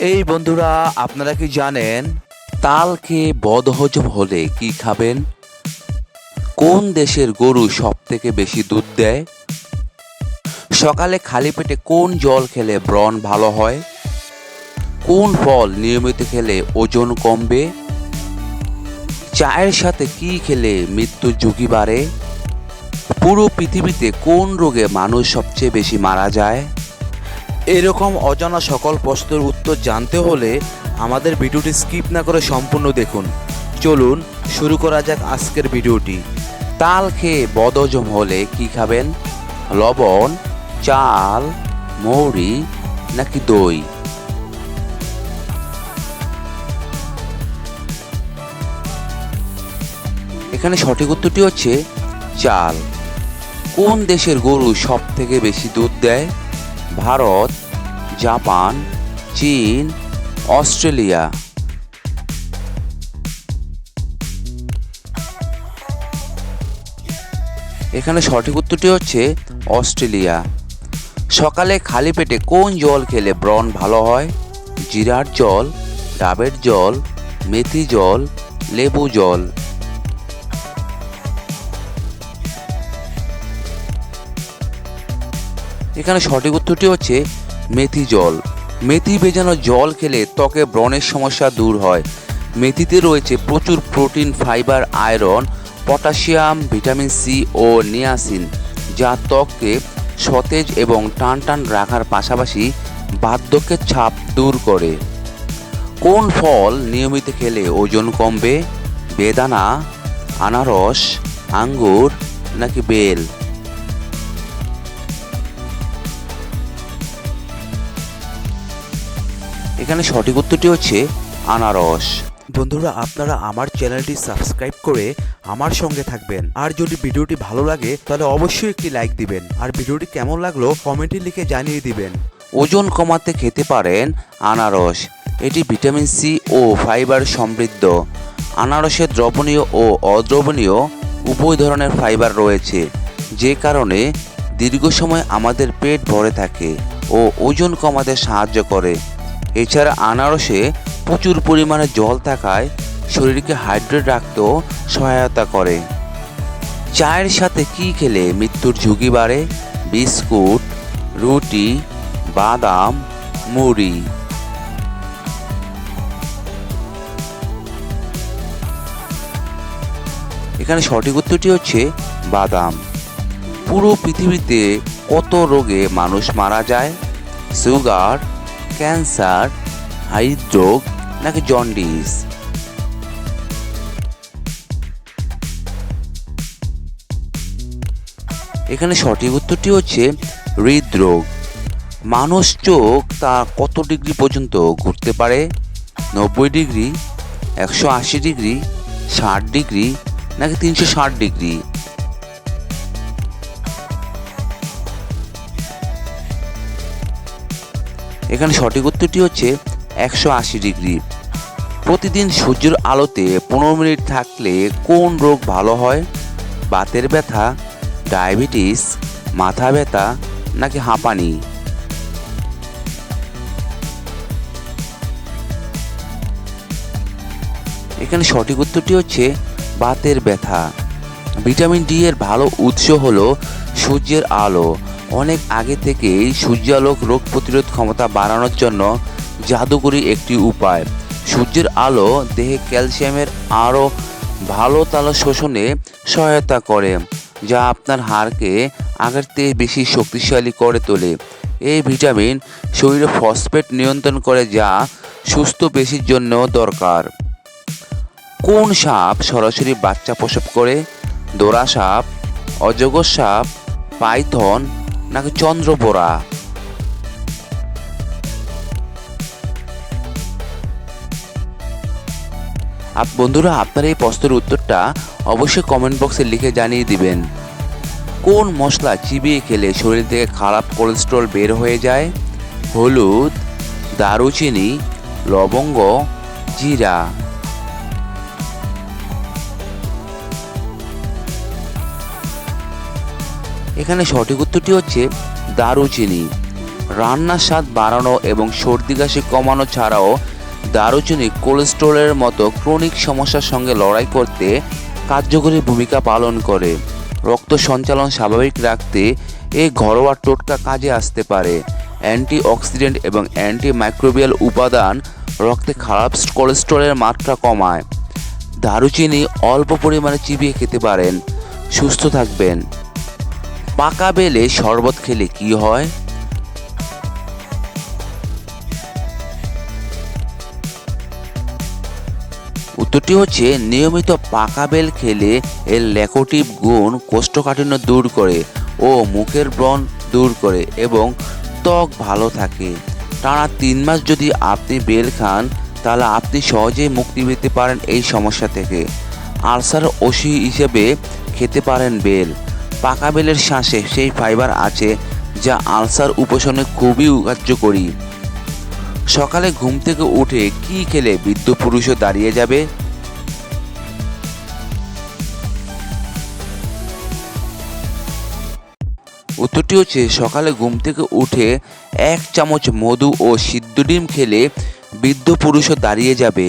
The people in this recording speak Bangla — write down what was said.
এই বন্ধুরা, আপনারা কি জানেন তাল খেয়ে বদহজম হলে কি খাবেন? কোন দেশের গরু সব থেকে বেশি দুধ দেয়? সকালে খালি পেটে কোন জল খেলে ব্রণ ভালো হয়? কোন ফল নিয়মিত খেলে ওজন কমবে? চায়ের সাথে কি খেলে মৃত্যুর ঝুঁকি বাড়ে? পুরো পৃথিবীতে কোন রোগে মানুষ সবচেয়ে বেশি মারা যায়? এরকম অজানা সকল প্রশ্নের উত্তর জানতে হলে আমাদের ভিডিওটি স্কিপ না করে সম্পূর্ণ দেখুন। চলুন শুরু করা যাক আজকের ভিডিওটি। তাল খেয়ে বদহজম হলে কি খাবেন? লবণ, চাল, মৌরি নাকি দই? এখানে সঠিক উত্তরটি হচ্ছে চাল। কোন দেশের গরু সব থেকে বেশি দুধ দেয়? ভারত জাপান, চীন, অস্ট্রেলিয়া। এখানে সঠিক উত্তরটি হচ্ছে অস্ট্রেলিয়া। সকালে খালি পেটে কোন জল খেলে ব্রণ ভালো হয়? জিরার জল, ডাবের জল, মেথি জল, লেবু জল। এখানে সঠিক উত্তরটি হচ্ছে মেথি জল। মেথি ভেজানো জল খেলে ত্বকে ব্রণের সমস্যা দূর হয়। মেথিতে রয়েছে প্রচুর protein, fibre, iron, potassium, vitamin C ও নিয়াসিন, যা ত্বককে সতেজ এবং টান টান রাখার পাশাপাশি বার্ধক্যের ছাপ দূর করে। কোন ফল নিয়মিত খেলে ওজন কমবে? বেদানা, আনারস, আঙ্গুর নাকি বেল? এখানে সঠিক উত্তরটি হচ্ছে আনারস। বন্ধুরা আপনারা আমার চ্যানেলটি সাবস্ক্রাইব করে আমার সঙ্গে থাকবেন। আর যদি ভিডিওটি ভালো লাগে তাহলে অবশ্যই একটি লাইক দিবেন। আর ভিডিওটি কেমন লাগল কমেন্টে লিখে জানিয়ে দিবেন। ওজন কমাতে খেতে পারেন আনারস। এটি ভিটামিন সি ও ফাইবার সমৃদ্ধ। আনারসে দ্রবণীয় ও অদ্রবণীয় উভয় ধরনের ফাইবার রয়েছে যে কারণে দীর্ঘ সময় আমাদের পেট ভরে থাকে ও ওজন কমাতে সাহায্য করে। এছাড়া আনারসে প্রচুর পরিমাণে জল থাকায় শরীরকে হাইড্রেট রাখতেও সহায়তা করে। চায়ের সাথে কি খেলে মৃত্যুর ঝুঁকি বাড়ে? বিস্কুট, রুটি, বাদাম, মুড়ি। এখানে সঠিক উত্তরটি হচ্ছে বাদাম। পুরো পৃথিবীতে কত রোগে মানুষ মারা যায়? সুগার ক্যান্সার হৃদরোগ নাকি জন্ডিস? এখানে সঠিক উত্তরটি হচ্ছে হৃদরোগ। মানুষ চোখ তা কত ডিগ্রি পর্যন্ত ঘুরতে পারে? নব্বই ডিগ্রি, একশো আশি ডিগ্রি, ষাট ডিগ্রি নাকি তিনশো ষাট ডিগ্রি? এখানে সঠিক উত্তরটি হচ্ছে একশো আশি ডিগ্রি। প্রতিদিন সূর্যের আলোতে পনেরো মিনিট থাকলে কোন রোগ ভালো হয়? বাতের ব্যথা, ডায়াবেটিস, মাথা ব্যথা নাকি হাঁপানি? এখানে সঠিক উত্তরটি হচ্ছে বাতের ব্যথা। ভিটামিন ডি এর ভালো উৎস হলো সূর্যের আলো। অনেক আগে থেকেই সূর্যালোক রোগ প্রতিরোধ ক্ষমতা বাড়ানোর জন্য জাদুকরি একটি উপায়। সূর্যের আলো দেহে ক্যালসিয়ামের আরও ভালো তাল শোষণে সহায়তা করে, যা আপনার হাড়কে আগের থেকে বেশি শক্তিশালী করে তোলে। এই ভিটামিন শরীরে ফসফেট নিয়ন্ত্রণ করে, যা সুস্থ পেশির জন্য দরকার। কোন সাপ সরাসরি বাচ্চা প্রসব করে? দোরা সাপ, অজগর সাপ, পাইথন নাকি চন্দ্রবোরা আপ বন্ধুরা, আপনার এই প্রশ্নের উত্তরটা অবশ্যই কমেন্ট বক্সে লিখে জানিয়ে দিবেন। কোন মশলা চিবিয়ে খেলে শরীর থেকে খারাপ কোলেস্ট্রল বের হয়ে যায়? হলুদ, দারুচিনি, লবঙ্গ, জিরা। এখানে সঠিক উত্তরটি হচ্ছে দারুচিনি। রান্নার স্বাদ বাড়ানো এবং সর্দি কাশি কমানো ছাড়াও দারুচিনি কোলেস্টেরলের মতো ক্রনিক সমস্যার সঙ্গে লড়াই করতে কার্যকরী ভূমিকা পালন করে। রক্ত সঞ্চালন স্বাভাবিক রাখতে এই ঘরোয়া টোটকা কাজে আসতে পারে। অ্যান্টি অক্সিডেন্ট এবং অ্যান্টি মাইক্রোবিয়াল উপাদান রক্তে খারাপ কোলেস্টেরলের মাত্রা কমায়। দারুচিনি অল্প পরিমাণে চিবিয়ে খেতে পারেন। সুস্থ থাকবেন। পাকা বেলে শরবত খেলে কি হয়? উত্তরটি হচ্ছে, নিয়মিত পাকা বেল খেলে এর লেকোটিভ গুণ কোষ্ঠকাঠিন্য দূর করে ও মুখের ব্রণ দূর করে এবং ত্বক ভালো থাকে। টানা তিন মাস যদি আপনি বেল খান, তাহলে আপনি সহজেই মুক্তি পেতে পারেন এই সমস্যা থেকে। আলসার ওষি হিসেবে খেতে পারেন বেল। পাকা বেলের শ্বাসে সেই ফাইবার আছে যা আলসার উপশমে খুবই কার্যকরী সকালে ঘুম থেকে উঠে কি খেলে বৃদ্ধ পুরুষও দাঁড়িয়ে যাবে? উত্তরটি হচ্ছে, সকালে ঘুম থেকে উঠে এক চামচ মধু ও সিদ্ধ ডিম খেলে বৃদ্ধ পুরুষও দাঁড়িয়ে যাবে।